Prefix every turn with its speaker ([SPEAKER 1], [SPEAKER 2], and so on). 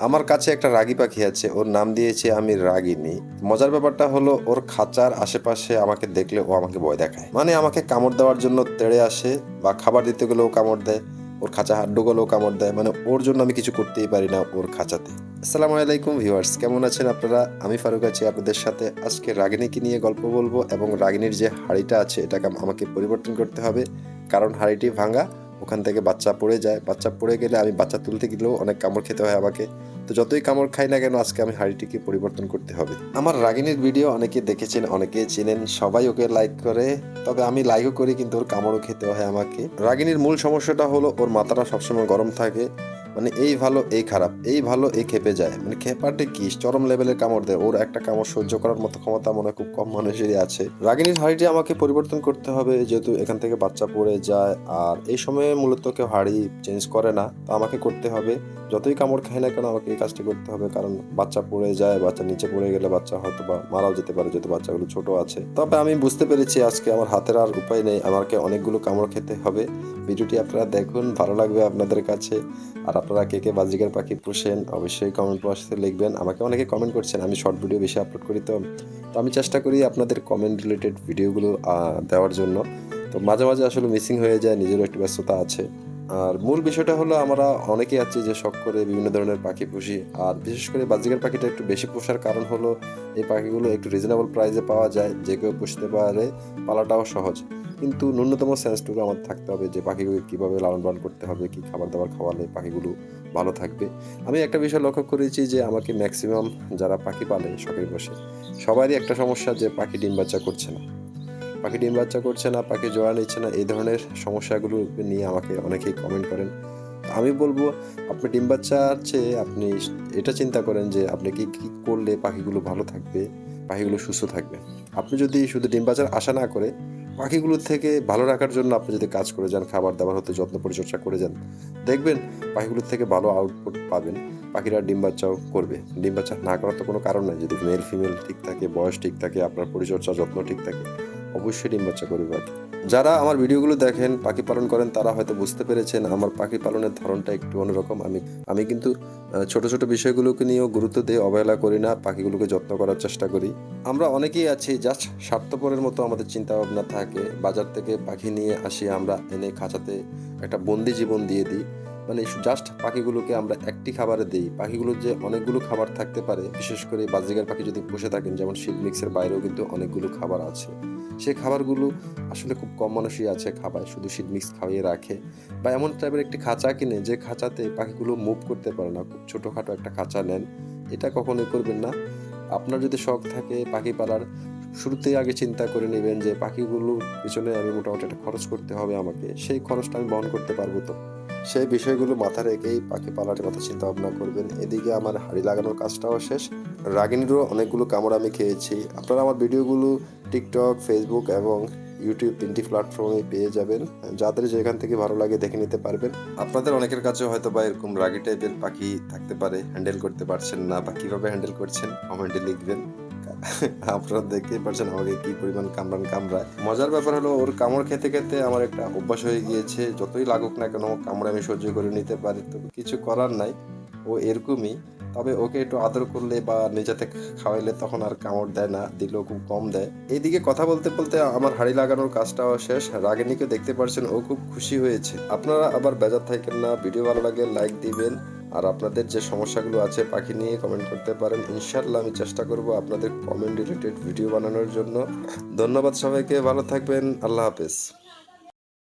[SPEAKER 1] আমার কাছে একটা রাগি পাখি আছে, ওর নাম দিয়েছি আমি রাগিনী। মজার ব্যাপারটা হলো, ওর খাঁচার আশেপাশে আমাকে দেখলে ও আমাকে ভয় দেখায়। মানে আমাকে কামড় দেওয়ার জন্য তেড়ে আসে বা খাবার দিতে গেলেও কামড় দেয়, ওর খাঁচা হাড্ডু গেলেও কামড় দেয়। মানে ওর জন্য আমি কিছু করতেই পারি না ওর খাঁচাতে। আসসালামু আলাইকুম ভিউয়ার্স, কেমন আছেন আপনারা? আমি ফারুক আছি আপনাদের সাথে। আজকে রাগিনীকে নিয়ে গল্প বলব এবং রাগিনীর যে হাড়িটা আছে, এটাকে আমাকে পরিবর্তন করতে হবে। কারণ হাড়িটি ভাঙা ওখান থেকে বাচ্চা পড়ে যায়। বাচ্চা পড়ে গেলে আমি বাচ্চা তুলতে গেলেও অনেক কামড় খেতে হয় আমাকে। তো যতই কামড় খাই না কেন আজকে আমি হাড়িটিকে পরিবর্তন করতে হবে। আমার রাগিনীর ভিডিও অনেকে দেখেছেন, অনেকে চেনেন, সবাই ওকে লাইক করে। তবে আমি লাইকও করি কিন্তু ওর কামড়ও খেতে হয় আমাকে। রাগিনীর মূল সমস্যাটা হলো ওর মাথাটা সবসময় গরম থাকে। মানে এই ভালো, এই খারাপ, এই ভালো, এই খেপে যায়। মানে খেপাটে কি? চরম লেভেলের কামড় দেয়। ওর একটা কামড় সহ্য করার মতো ক্ষমতা মনে খুব কম মানুষেরই আছে। রাগিনীর হাড়িটি আমাকে পরিবর্তন করতে হবে, যেহেতু এখান থেকে বাচ্চা পড়ে যায়। আর এই সময়ে মূলত কেউ হাড়ি চেঞ্জ করে না, তো আমাকে করতে হবে। যতই কামড় খায় না কেন, আমাকে এই কাজটি করতে হবে। কারণ বাচ্চা পড়ে যায়, বাচ্চা নিচে পড়ে গেলে বাচ্চা হয়তো বা মারাও যেতে পারে, যেহেতু বাচ্চাগুলো ছোট আছে। তবে আমি বুঝতে পেরেছি আজকে আমার হাতের আর উপায় নেই। আমাকে অনেকগুলো কামড় খেতে হবে। ভিডিওটি আপনারা দেখুন, ভালো লাগবে আপনাদের কাছে। আর আপনারা কে কে বাজিকার পাখি পুষেন, অবশ্যই কমেন্ট বক্সে লিখবেন। আমাকে অনেকে কমেন্ট করছেন, আমি শর্ট ভিডিও বেশি আপলোড করি তো। তো আমি চেষ্টা করি আপনাদের কমেন্ট রিলেটেড ভিডিওগুলো দেওয়ার জন্য। তো মাঝে মাঝে আসলে মিসিং হয়ে যায়, নিজেরও একটু ব্যস্ততা আছে। আর মূল বিষয়টা হলো, আমরা অনেকেই আছি যে শখ করে বিভিন্ন ধরনের পাখি পুষি। আর বিশেষ করে বাজিকার পাখিটা একটু বেশি পোষার কারণ হলো, এই পাখিগুলো একটু রিজনেবল প্রাইসে পাওয়া যায়, যে কেউ পুষতে পারে, পালাটাও সহজ। কিন্তু ন্যূনতম সেন্সটুকু আমাদের থাকতে হবে যে পাখিগুলো কীভাবে লালন পালন করতে হবে, কী খাবার দাবার খাওয়ালে পাখিগুলো ভালো থাকবে। আমি একটা বিষয় লক্ষ্য করেছি যে আমাকে ম্যাক্সিমাম যারা পাখি পালে শখের বসে, সবারই একটা সমস্যা যে পাখি ডিম বাচ্চা করছে না। পাখি ডিম বাচ্চা করছে না, পাখি জোড়া নিচ্ছে না, এই ধরনের সমস্যাগুলো নিয়ে আমাকে অনেকেই কমেন্ট করেন। আমি বলব, আপনি ডিম বাচ্চার চেয়ে আপনি এটা চিন্তা করেন যে আপনি কি, কী করলে পাখিগুলো ভালো থাকবে, পাখিগুলো সুস্থ থাকবে। আপনি যদি শুধু ডিম বাচ্চার আশা না করে পাখিগুলোর থেকে ভালো রাখার জন্য আপনি যদি কাজ করে যান, খাবার দাবার হতে যত্ন পরিচর্যা করে যান, দেখবেন পাখিগুলোর থেকে ভালো আউটপুট পাবেন। পাখিরা ডিম বাচ্চাও করবে। ডিম বাচ্চা না করার তো কোনো কারণ নাই। যদি মেল ফিমেল ঠিক থাকে, বয়স ঠিক থাকে, আপনার পরিচর্যা, যত্ন ঠিক থাকে অবশ্যই ডিম বাচ্চা যারা আমার ভিডিওগুলো দেখেন, পাখি পালন করেন, তারা হয়তো বুঝতে পেরেছেন আমার পাখি পালনের ধরনটা একটু অন্যরকম। আমি আমি কিন্তু ছোট ছোট বিষয়গুলোকে নিয়েও গুরুত্ব দিয়ে অবহেলা করি না, পাখিগুলোকে যত্ন করার চেষ্টা করি। আমরা অনেকেই আছি জাস্ট স্বার্থপরের মতো আমাদের চিন্তা ভাবনা থাকে। বাজার থেকে পাখি নিয়ে আসি, আমরা এনে খাঁচাতে একটা বন্দি জীবন দিয়ে দিই। মানে জাস্ট পাখিগুলোকে আমরা একটি খাবারে দিই। পাখিগুলোর যে অনেকগুলো খাবার থাকতে পারে, বিশেষ করে বাজিগার পাখি যদি পুষে থাকেন, যেমন শীত মিক্সের বাইরেও কিন্তু অনেকগুলো খাবার আছে। সে খাবারগুলো আসলে খুব কম মানুষই আছে খাবায়, শুধু শীত মিক্স খাওয়িয়ে রাখে বা এমন টাইপের একটি খাঁচা কিনে, যে খাঁচাতে পাখিগুলো মুভ করতে পারে না, খুব ছোটোখাটো একটা খাঁচা নেন, এটা কখনোই করবেন না। আপনার যদি শখ থাকে পাখি পালার শুরুতেই আগে চিন্তা করে নেবেন যে পাখিগুলোর পিছনে আমি মোটামুটি একটা খরচ করতে হবে আমাকে, সেই খরচটা আমি বহন করতে পারব তো। সেই বিষয়গুলো মাথায় রেখেই পাখি পালার কথা চিন্তা ভাবনা করবেন। এদিকে আমার হাড়ি লাগানোর কাজটাও শেষ। রাগিনীরও অনেকগুলো কামড় আমি খেয়েছি। আপনারা আমার ভিডিওগুলো টিকটক, ফেসবুক এবং ইউটিউব তিনটি প্ল্যাটফর্মে পেয়ে যাবেন। যাদের যেখান থেকে ভালো লাগে দেখে নিতে পারবেন। আপনাদের অনেকের কাছে হয়তো বা এরকম রাগি টাইপের পাখি থাকতে পারে হ্যান্ডেল করতে পারছেন না বা কীভাবে হ্যান্ডেল করছেন কমেন্টে লিখবেন। আপনারা দেখতেই পারছেন আমাকে কি পরিমাণ কামড়ান কামড়ায়। মজার ব্যাপার হলো, ওর কামড় খেতে খেতে আমার একটা অভ্যাস হয়ে গিয়েছে, যতই লাগুক না কেন, কামড়ে আমি সহ্য করে নিতে পারি। তবে কিছু করার নাই, ও এরকমই। তবে ওকে একটু আদর করলে বা নিজেতে খাওয়াইলে তখন আর কামড় দেয় না, দিলেও খুব কম দেয়। এইদিকে কথা বলতে বলতে আমার হাড়ি লাগানোর কাজটাও শেষ। রাগিনীকে দেখতে পারছেন, ও খুব খুশি হয়েছে। আপনারা আবার বেজার থাকেন না। ভিডিও ভালো লাগলে লাইক দিবেন। আর আপনাদের যে সমস্যাগুলো আছে পাখি নিয়ে কমেন্ট করতে পারেন। ইনশাল্লাহ আমি চেষ্টা করব আপনাদের কমেন্ট রিলেটেড ভিডিও বানানোর জন্য। ধন্যবাদ সবাইকে, ভালো থাকবেন, আল্লাহ হাফেজ।